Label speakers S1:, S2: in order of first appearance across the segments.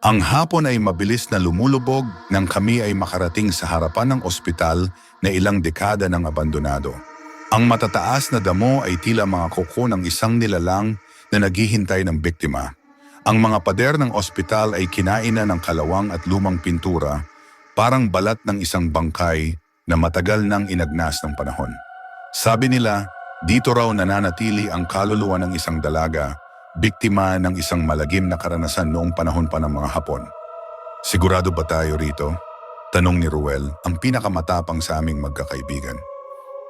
S1: Ang hapon ay mabilis na lumulubog nang kami ay makarating sa harapan ng ospital na ilang dekada ng abandonado. Ang matataas na damo ay tila mga kuko ng isang nilalang na naghihintay ng biktima. Ang mga pader ng ospital ay kinaina ng kalawang at lumang pintura, parang balat ng isang bangkay na matagal nang inagnas ng panahon. Sabi nila, dito raw nananatili ang kaluluwa ng isang dalaga, biktima ng isang malagim na karanasan noong panahon pa ng mga Hapon. Sigurado ba tayo rito? Tanong ni Ruel, ang pinakamatapang sa aming magkakaibigan.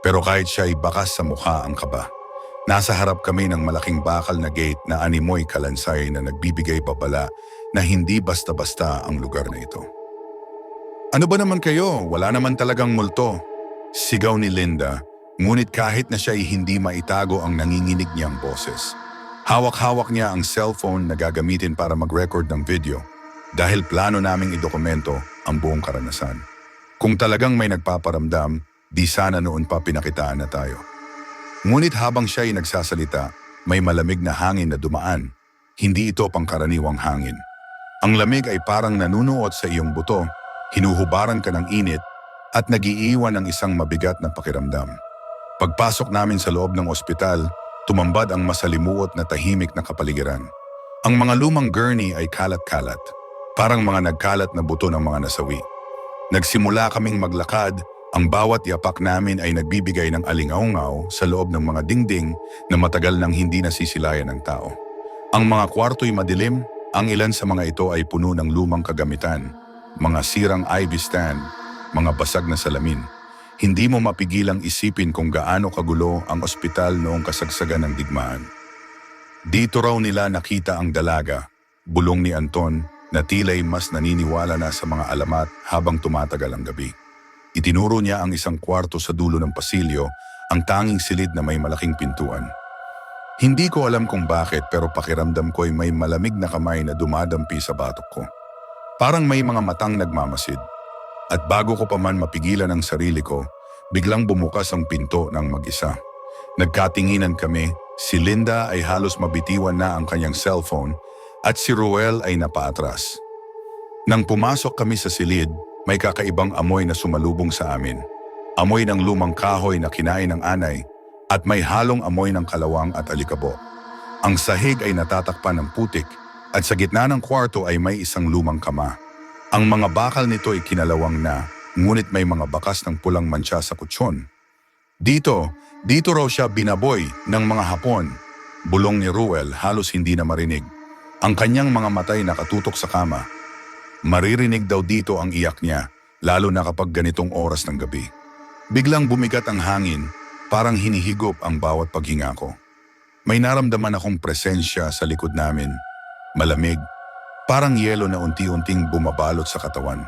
S1: Pero kahit siya ay bakas sa mukha ang kaba. Nasa harap kami ng malaking bakal na gate na animoy kalansay na nagbibigay babala na hindi basta-basta ang lugar na ito. Ano ba naman kayo? Wala naman talagang multo. Sigaw ni Linda, ngunit kahit na siya ay hindi maitago ang nanginginig niyang boses. Hawak-hawak niya ang cellphone na gagamitin para mag-record ng video dahil plano naming idokumento ang buong karanasan. Kung talagang may nagpaparamdam, di sana noon pa pinakitaan na tayo. Ngunit habang siya ay nagsasalita, may malamig na hangin na dumaan. Hindi ito pangkaraniwang hangin. Ang lamig ay parang nanunuot sa iyong buto, hinuhubaran ka ng init at nagiiwan ng isang mabigat na pakiramdam. Pagpasok namin sa loob ng ospital, tumambad ang masalimuot na tahimik na kapaligiran. Ang mga lumang gurney ay kalat-kalat, parang mga nagkalat na buto ng mga nasawi. Nagsimula kaming maglakad, ang bawat yapak namin ay nagbibigay ng alingaungaw sa loob ng mga dingding na matagal nang hindi nasisilayan ng tao. Ang mga kwarto'y madilim, ang ilan sa mga ito ay puno ng lumang kagamitan, mga sirang ivy stand, mga basag na salamin. Hindi mo mapigilang isipin kung gaano kagulo ang ospital noong kasagsagan ng digmaan. Dito raw nila nakita ang dalaga, bulong ni Anton na tila'y mas naniniwala na sa mga alamat habang tumatagal ang gabi. Itinuro niya ang isang kwarto sa dulo ng pasilyo, ang tanging silid na may malaking pintuan. Hindi ko alam kung bakit pero pakiramdam ko'y may malamig na kamay na dumadampi sa batok ko. Parang may mga matang nagmamasid. At bago ko pa man mapigilan ang sarili ko, biglang bumukas ang pinto ng mag-isa. Nagkatinginan kami, si Linda ay halos mabitiwan na ang kanyang cellphone at si Ruel ay napaatras. Nang pumasok kami sa silid, may kakaibang amoy na sumalubong sa amin. Amoy ng lumang kahoy na kinain ng anay at may halong amoy ng kalawang at alikabo. Ang sahig ay natatakpan ng putik at sa gitna ng kwarto ay may isang lumang kama. Ang mga bakal nito ay kinalawang na, ngunit may mga bakas ng pulang mantsa sa kutsyon. Dito, dito raw siya binaboy ng mga hapon. Bulong ni Ruel halos hindi na marinig. Ang kanyang mga matay nakatutok sa kama. Maririnig daw dito ang iyak niya, lalo na kapag ganitong oras ng gabi. Biglang bumigat ang hangin, parang hinihigop ang bawat paghinga ko. May naramdaman akong presensya sa likod namin. Malamig, parang yelo na unti-unting bumabalot sa katawan.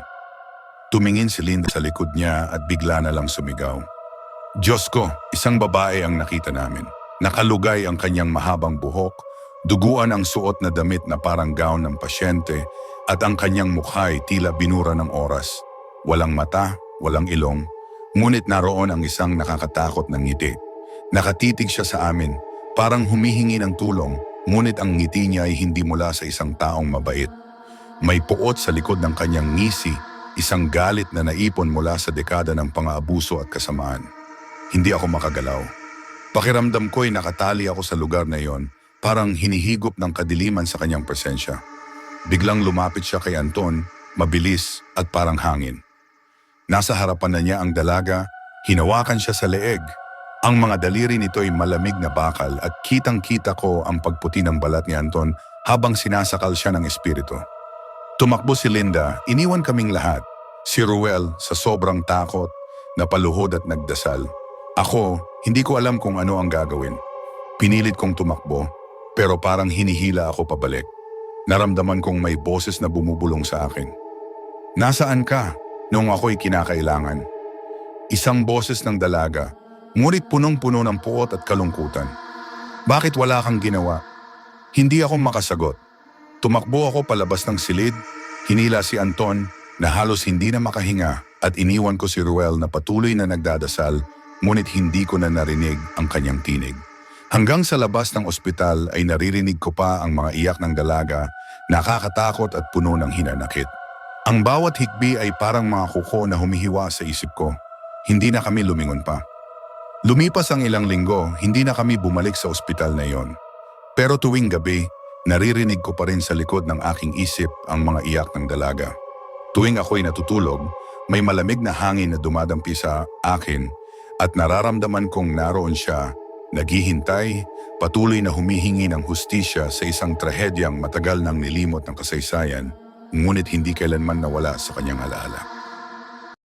S1: Tumingin si Linda sa likod niya at bigla na lang sumigaw. Diyos ko, isang babae ang nakita namin. Nakalugay ang kanyang mahabang buhok, duguan ang suot na damit na parang gown ng pasyente at ang kanyang mukha ay tila binura ng oras. Walang mata, walang ilong, ngunit naroon ang isang nakakatakot na ngiti. Nakatitig siya sa amin, parang humihingi ng tulong, ngunit ang ngiti niya ay hindi mula sa isang taong mabait. May puot sa likod ng kanyang ngisi, isang galit na naipon mula sa dekada ng pang-aabuso at kasamaan. Hindi ako makagalaw. Pakiramdam ko'y nakatali ako sa lugar na iyon, parang hinihigop ng kadiliman sa kanyang presensya. Biglang lumapit siya kay Anton, mabilis at parang hangin. Nasa harapan na niya ang dalaga, hinawakan siya sa leeg. Ang mga daliri nito ay malamig na bakal at kitang-kita ko ang pagputi ng balat ni Anton habang sinasakal siya ng espiritu. Tumakbo si Linda, iniwan kaming lahat. Si Ruel sa sobrang takot, napaluhod at nagdasal. Ako, hindi ko alam kung ano ang gagawin. Pinilit kong tumakbo, pero parang hinihila ako pabalik. Naramdaman kong may boses na bumubulong sa akin. Nasaan ka? Noong ako'y kinakailangan. Isang boses ng dalaga, ngunit punong-puno ng puot at kalungkutan. Bakit wala kang ginawa? Hindi ako makasagot. Tumakbo ako palabas ng silid, hinila si Anton na halos hindi na makahinga at iniwan ko si Ruel na patuloy na nagdadasal ngunit hindi ko na narinig ang kanyang tinig. Hanggang sa labas ng ospital ay naririnig ko pa ang mga iyak ng dalaga nakakatakot at puno ng hinanakit. Ang bawat hikbi ay parang mga kuko na humihiwa sa isip ko. Hindi na kami lumingon pa. Lumipas ang ilang linggo, hindi na kami bumalik sa ospital na iyon. Pero tuwing gabi, naririnig ko pa rin sa likod ng aking isip ang mga iyak ng dalaga. Tuwing ako'y natutulog, may malamig na hangin na dumadampi sa akin at nararamdaman kong naroon siya, naghihintay, patuloy na humihingi ng hustisya sa isang trahedyang matagal nang nilimot ng kasaysayan, ngunit hindi kailanman nawala sa kanyang alaala.